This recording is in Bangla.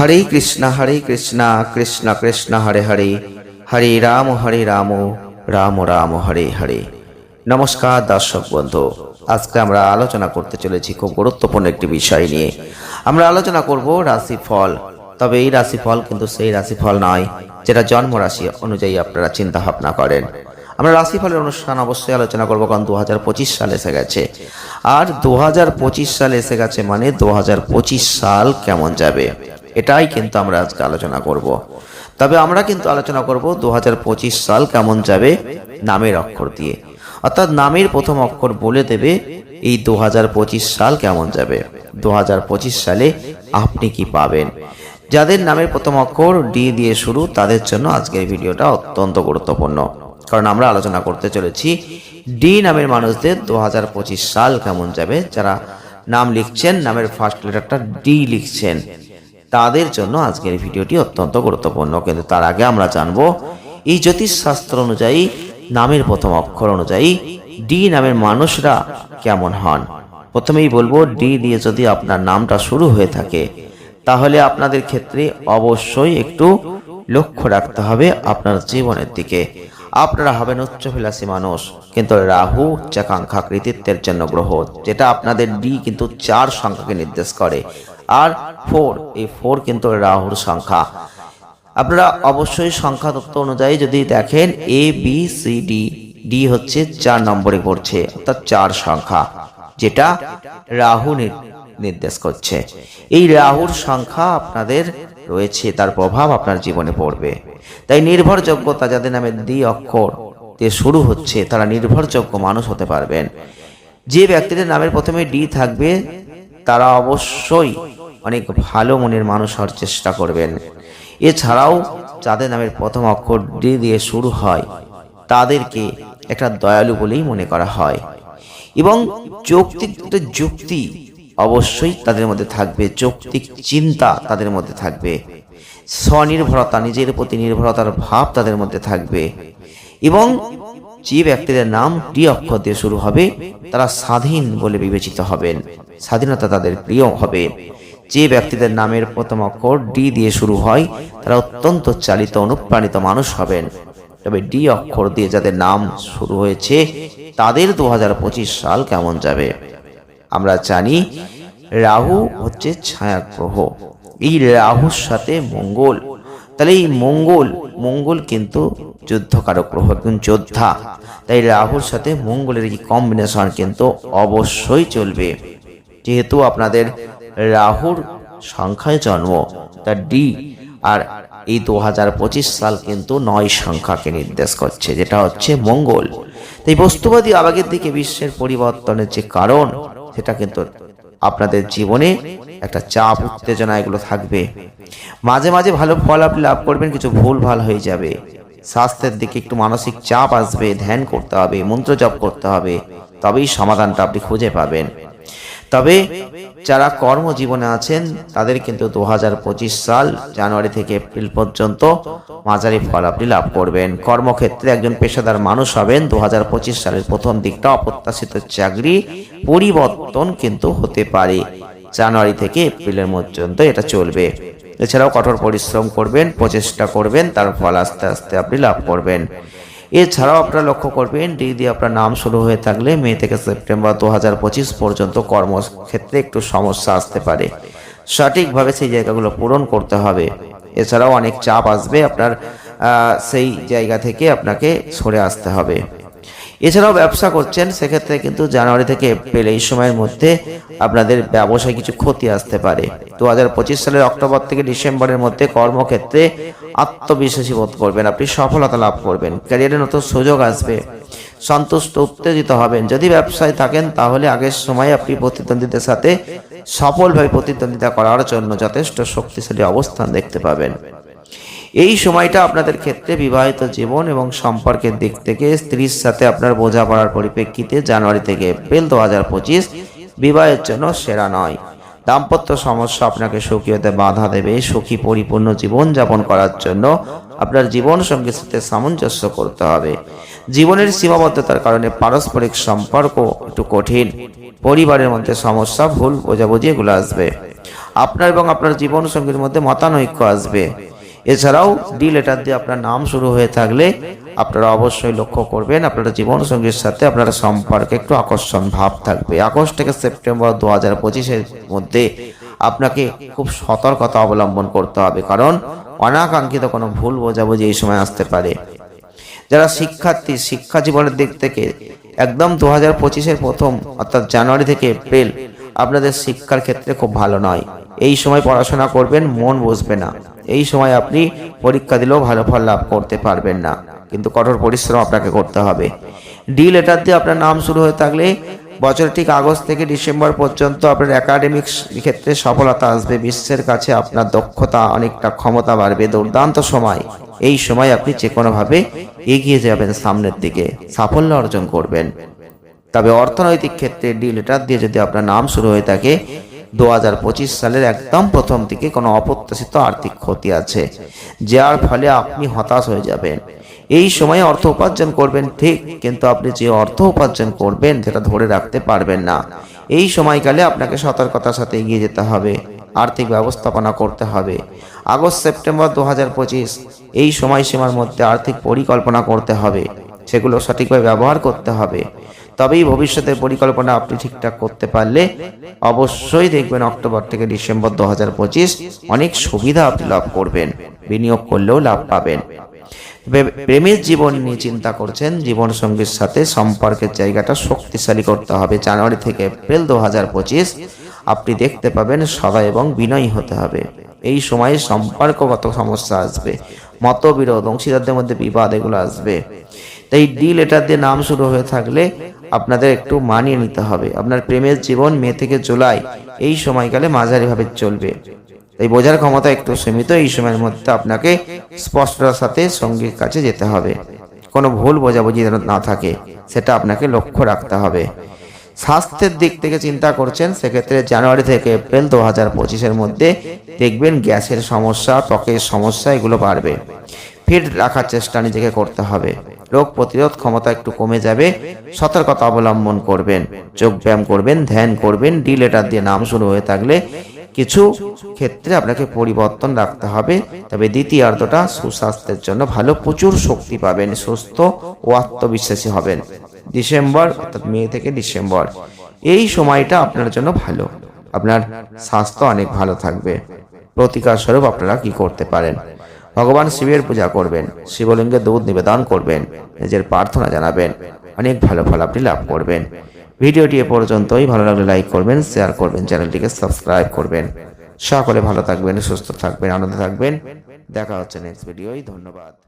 হরে কৃষ্ণ হরে কৃষ্ণ কৃষ্ণ কৃষ্ণ, হরে হরে। হরে রাম হরে রাম রাম রাম, হরে হরে। নমস্কার দর্শক বন্ধু, আজকে আমরা আলোচনা করতে চলেছি খুব গুরুত্বপূর্ণ একটি বিষয় নিয়ে। আমরা আলোচনা করব রাশিফল। তবে এই রাশিফল কিন্তু সেই রাশিফল নয়, যেটা জন্ম রাশি অনুযায়ী আপনারা চিন্তা ভাবনা করেন। আমরা রাশিফলের অনুষ্ঠান অবশ্যই আলোচনা করব, কারণ দু হাজার পঁচিশ সাল এসে গেছে। আর দু হাজার পঁচিশ সাল এসে গেছে মানে দু হাজার পঁচিশ সাল কেমন যাবে? এটাই কিন্তু আমরা আজকে আলোচনা করব। তবে আমরা কিন্তু আলোচনা করব দু হাজার পঁচিশ সাল কেমন যাবে নামের অক্ষর দিয়ে। অর্থাৎ নামের প্রথম অক্ষর বলে দেবে এই দু হাজার পঁচিশ সাল কেমন যাবে। দু হাজার পঁচিশ সালে আপনি কি পাবেন? যাদের নামের প্রথম অক্ষর ডি দিয়ে শুরু, তাদের জন্য আজকের ভিডিওটা অত্যন্ত গুরুত্বপূর্ণ। কারণ আমরা আলোচনা করতে চলেছি ডি নামের মানুষদের দু হাজার পঁচিশ সাল কেমন যাবে, যারা নাম লিখছেন, নামের ফার্স্ট লেটারটা ডি লিখছেন। তাদের জন্য আজকের ভিডিওটি অত্যন্ত গুরুত্বপূর্ণ। কিন্তু তার আগে আমরা জানব, এই জ্যোতিষশাস্ত্র অনুযায়ী, নামের প্রথম অক্ষর অনুযায়ী ডি নামের মানুষরা কেমন হন? প্রথমেই বলব, ডি দিয়ে যদি আপনার নামটা শুরু হয়ে থাকে, তাহলে আপনাদের ক্ষেত্রে অবশ্যই একটু লক্ষ্য রাখতে হবে আপনার জীবনের দিকে। আপনারা হবেন উচ্চভিলাষী মানুষ। কিন্তু রাহু উচ্চাকাঙ্ক্ষা কৃতিত্বের জন্য গ্রহ, যেটা আপনাদের ডি কিন্তু চার সংখ্যাকে নির্দেশ করে। আর ফোর, এই ফোর কিন্তু রাহুর সংখ্যা। আপনারা অবশ্যই সংখ্যা তত্ত্ব অনুযায়ী যদি দেখেন, A, B, C, D D হচ্ছে চার নম্বরে পড়ছে, অর্থাৎ চার সংখ্যা, যেটা রাহু নির্দেশ করছে। এই রাহুর সংখ্যা আপনাদের রয়েছে, তার প্রভাব আপনার জীবনে পড়বে। তাই নির্ভরযোগ্যতা যাদের নামে দ্বি অক্ষর দিয়ে শুরু হচ্ছে, তারা নির্ভরযোগ্য মানুষ হতে পারবেন। যে ব্যক্তিদের নামের প্রথমে ডি থাকবে, তারা অবশ্যই অনেক ভালো মনের মানুষ হওয়ার চেষ্টা করবেন। এছাড়াও যাদের নামের প্রথম অক্ষর ডি দিয়ে শুরু হয়, তাদেরকে একটা দয়ালু বলেই মনে করা হয়। এবং যৌক্তিক যুক্তি অবশ্যই তাদের মধ্যে থাকবে যৌক্তিক চিন্তা তাদের মধ্যে থাকবে। স্বনির্ভরতা, নিজের প্রতি নির্ভরতার ভাব তাদের মধ্যে থাকবে। এবং যে ব্যক্তিদের নাম ডি অক্ষর দিয়ে শুরু হবে, তারা স্বাধীন বলে বিবেচিত হবেন। স্বাধীনতা তাদের প্রিয় হবে। যে ব্যক্তিদের নামের প্রথম অক্ষর ডি দিয়ে শুরু হয়, তারা অত্যন্ত চালিত, অনুপ্রাণিত মানুষ হবেন। তবে ডি অক্ষর দিয়ে যাদের নাম শুরু হয়েছে, তাদের দু হাজার পঁচিশ সাল কেমন যাবে? আমরা জানি রাহু হচ্ছে ছায়া গ্রহ এই রাহুর সাথে মঙ্গল। তাহলে এই মঙ্গল মঙ্গল কিন্তু যুদ্ধকারক গ্রহ, একজন যোদ্ধা। তাই রাহুর সাথে মঙ্গলের এই কম্বিনেশন কিন্তু অবশ্যই চলবে। যেহেতু আপনাদের রাহুর সংখ্যায় জন্ম, তা ডি আর এই দু হাজার পঁচিশ সাল কিন্তু নয় সংখ্যাকে নির্দেশ করছে, যেটা হচ্ছে মঙ্গল। তাই বস্তুবাদী আবেগের দিকে বিশ্বের পরিবর্তনের যে কারণ সেটা কিন্তু আপনাদের জীবনে একটা চাপ, উত্তেজনা এগুলো থাকবে। মাঝে মাঝে ভালো ফল আপনি লাভ করবেন, কিছু ভুল ভালো হয়ে যাবে। স্বাস্থ্যের দিকে একটু মানসিক চাপ আসবে, ধ্যান করতে হবে, মন্ত্র জপ করতে হবে, তবেই সমাধানটা আপনি খুঁজে পাবেন। তবে যারা কর্মজীবনে আছেন, তাদের কিন্তু দু হাজার পঁচিশ সাল জানুয়ারি থেকে এপ্রিল পর্যন্ত মাঝারি ফল আপনি লাভ করবেন। কর্মক্ষেত্রে একজন পেশাদার মানুষ হবেন দু হাজার পঁচিশ সালের প্রথম দিকটা অপ্রত্যাশিত চাকরি পরিবর্তন কিন্তু হতে পারে। জানুয়ারি থেকে এপ্রিলের পর্যন্ত এটা চলবে। এছাড়াও কঠোর পরিশ্রম করবেন, প্রচেষ্টা করবেন, তার ফল আস্তে আস্তে আপনি লাভ করবেন। এছাড়াও আপনারা লক্ষ্য করবেন, ডি দিয়ে আপনার নাম শুরু হয়ে থাকলে মে থেকে সেপ্টেম্বর দু হাজার পঁচিশ পর্যন্ত কর্মক্ষেত্রে একটু সমস্যা আসতে পারে। সঠিকভাবে সেই জায়গাগুলো পূরণ করতে হবে। এছাড়াও অনেক চাপ আসবে আপনার সেই জায়গা থেকে আপনাকে সরে আসতে হবে। এছাড়াও ব্যবসা করছেন, সেক্ষেত্রে কিন্তু জানুয়ারি থেকে এপ্রিল এই সময়ের মধ্যে আপনাদের ব্যবসায় কিছু ক্ষতি আসতে পারে। দু হাজার পঁচিশ সালের অক্টোবর থেকে ডিসেম্বরের মধ্যে কর্মক্ষেত্রে আত্মবিশ্বাসী বোধ করবেন, আপনি সফলতা লাভ করবেন, ক্যারিয়ারে নতুন সুযোগ আসবে, সন্তুষ্ট, উত্তেজিত হবেন। যদি ব্যবসায় থাকেন, তাহলে আগের সময় আপনি প্রতিদ্বন্দ্বীদের সাথে সফলভাবে প্রতিদ্বন্দ্বিতা করার জন্য যথেষ্ট শক্তিশালী অবস্থান দেখতে পাবেন। এই সময়টা আপনাদের ক্ষেত্রে বিবাহিত জীবন এবং সম্পর্কের দিক থেকে স্ত্রীর সাথে আপনার বোঝাপড়ার পরিপ্রেক্ষিতে জানুয়ারি থেকে এপ্রিল দু হাজার পঁচিশ বিবাহের জন্য সেরা নয়। দাম্পত্য সমস্যা আপনাকে সুখী হতে বাধা দেবে। সুখী পরিপূর্ণ জীবন যাপন করার জন্য আপনার জীবন সঙ্গীর সাথে সামঞ্জস্য করতে হবে। জীবনের সীমাবদ্ধতার কারণে পারস্পরিক সম্পর্ক একটু কঠিন। পরিবারের মধ্যে সমস্যা, ভুল বোঝাবুঝি এগুলো আসবে। আপনার এবং আপনার জীবন সঙ্গীর মধ্যে মতানৈক্য আসবে। এছাড়াও ডি লেটার দিয়ে আপনার নাম শুরু হয়ে থাকলে আপনারা অবশ্যই লক্ষ্য করবেন আপনার জীবন সঙ্গীর সাথে আপনার সম্পর্কে একটু আকর্ষণ ভাব থাকবে। আগস্ট থেকে সেপ্টেম্বর দু হাজার পঁচিশের মধ্যে আপনাকে খুব সতর্কতা অবলম্বন করতে হবে, কারণ অনাকাঙ্ক্ষিত কোনো ভুল বোঝাবুঝি এই সময় আসতে পারে। যারা শিক্ষার্থী, শিক্ষা জীবনের দিক থেকে একদম দু হাজার পঁচিশের প্রথম অর্থাৎ জানুয়ারি থেকে এপ্রিল আপনাদের শিক্ষার ক্ষেত্রে খুব ভালো নয়। এই সময় পড়াশোনা করবেন, মন বসবে না। এই সময় আপনি পরীক্ষা দিলেও ভালো ফল লাভ করতে পারবেন না। কিন্তু কঠোর পরিশ্রম আপনাকে করতে হবে। ডি লেটার দিয়ে আপনার নাম শুরু হয়ে থাকলে বছর ঠিক আগস্ট থেকে ডিসেম্বর পর্যন্ত আপনার একাডেমিক্স ক্ষেত্রে সফলতা আসবে। বিশ্বের কাছে আপনার দক্ষতা অনেকটা ক্ষমতা বাড়বে। দুর্দান্ত সময়। এই সময় আপনি যে কোনোভাবে এগিয়ে যাবেন সামনের দিকে। সাফল্য অর্জন করবেন। তবে অর্থনৈতিক ক্ষেত্রে ডি লেটার দিয়ে যদি আপনার নাম শুরু হয়ে থাকে দু হাজার পঁচিশ সালের একদম প্রথম থেকে কোনো অপ্রত্যাশিত আর্থিক ক্ষতি আছে, যার ফলে আপনি হতাশ হয়ে যাবেন। এই সময়ে অর্থ উপার্জন করবেন ঠিক, কিন্তু আপনি যে অর্থ উপার্জন করবেন সেটা ধরে রাখতে পারবেন না। এই সময়কালে আপনাকে সতর্কতার সাথে এগিয়ে যেতে হবে, আর্থিক ব্যবস্থাপনা করতে হবে। আগস্ট, সেপ্টেম্বর দু হাজার পঁচিশ, এই সময়সীমার মধ্যে আর্থিক পরিকল্পনা করতে হবে, সেগুলো সঠিকভাবে ব্যবহার করতে হবে। তবেই ভবিষ্যতের পরিকল্পনা আপনি ঠিকঠাক করতে পারলে অবশ্যই দেখবেন অক্টোবর থেকে ডিসেম্বর দু হাজার পঁচিশ অনেক সুবিধা আপনি লাভ করবেন, বিনিয়োগ করলেও লাভ পাবেন। প্রেমের জীবন নিয়ে চিন্তা করছেন জীবন সঙ্গীর সাথে সম্পর্কের জায়গাটা শক্তিশালী করতে হবে। জানুয়ারি থেকে এপ্রিল দু হাজার পঁচিশ আপনি দেখতে পাবেন সদা এবং বিনয়ী হতে হবে। এই সময়ে সম্পর্কগত সমস্যা আসবে, মতবিরোধ, অংশীদারদের মধ্যে বিবাদ এগুলো আসবে। তাই ডি লেটার দিয়ে নাম শুরু হয়ে থাকলে আপনাদের একটু মানিয়ে নিতে হবে। আপনার প্রেমের জীবন মে থেকে জুলাই, এই সময়কালে মাঝারিভাবে চলবে। তাই বোঝার ক্ষমতা একটু সীমিত, এই সময়ের মধ্যে আপনাকে স্পষ্টতার সাথে সঙ্গীর কাছে যেতে হবে। কোনো ভুল বোঝাবুঝি যেন না থাকে, সেটা আপনাকে লক্ষ্য রাখতে হবে। স্বাস্থ্যের দিক থেকে চিন্তা করছেন, সেক্ষেত্রে জানুয়ারি থেকে এপ্রিল দু হাজার পঁচিশের মধ্যে দেখবেন গ্যাসের সমস্যা, ত্বকের সমস্যা, এগুলো বাড়বে। ফিট রাখার চেষ্টা নিজেকে করতে হবে। রোগ প্রতিরোধ ক্ষমতা একটু কমে যাবে। সতর্কতা অবলম্বন করবেন যোগ ব্যায়াম করবেন, ধ্যান করবেন ডি লেটার দিয়ে নাম শুরু হয়ে থাকলে কিছু ক্ষেত্রে আপনাকে পরিবর্তন রাখতে হবে। তবে দ্বিতীয়ার্ধটা সুস্বাস্থ্যের জন্য ভালো। প্রচুর শক্তি পাবেন, সুস্থ ও আত্মবিশ্বাসী হবেন। ডিসেম্বর, অর্থাৎ মে থেকে ডিসেম্বর। এই সময়টা আপনার জন্য ভালো। আপনার স্বাস্থ্য অনেক ভালো থাকবে। প্রতিকার স্বরূপ আপনারা কি করতে পারেন? ভগবান শিবের পূজা করবেন শিবলিঙ্গে দুধ নিবেদন করবেন, নিজের প্রার্থনা জানাবেন। অনেক ভালো ফল আপনি লাভ করবেন। ভিডিওটি এ পর্যন্তই। ভালো লাগলে লাইক করবেন, শেয়ার করবেন, চ্যানেলটিকে সাবস্ক্রাইব করবেন। সকলে ভালো থাকবেন, সুস্থ থাকবেন, আনন্দ থাকবেন। দেখা হচ্ছে নেক্সট ভিডিওই ধন্যবাদ।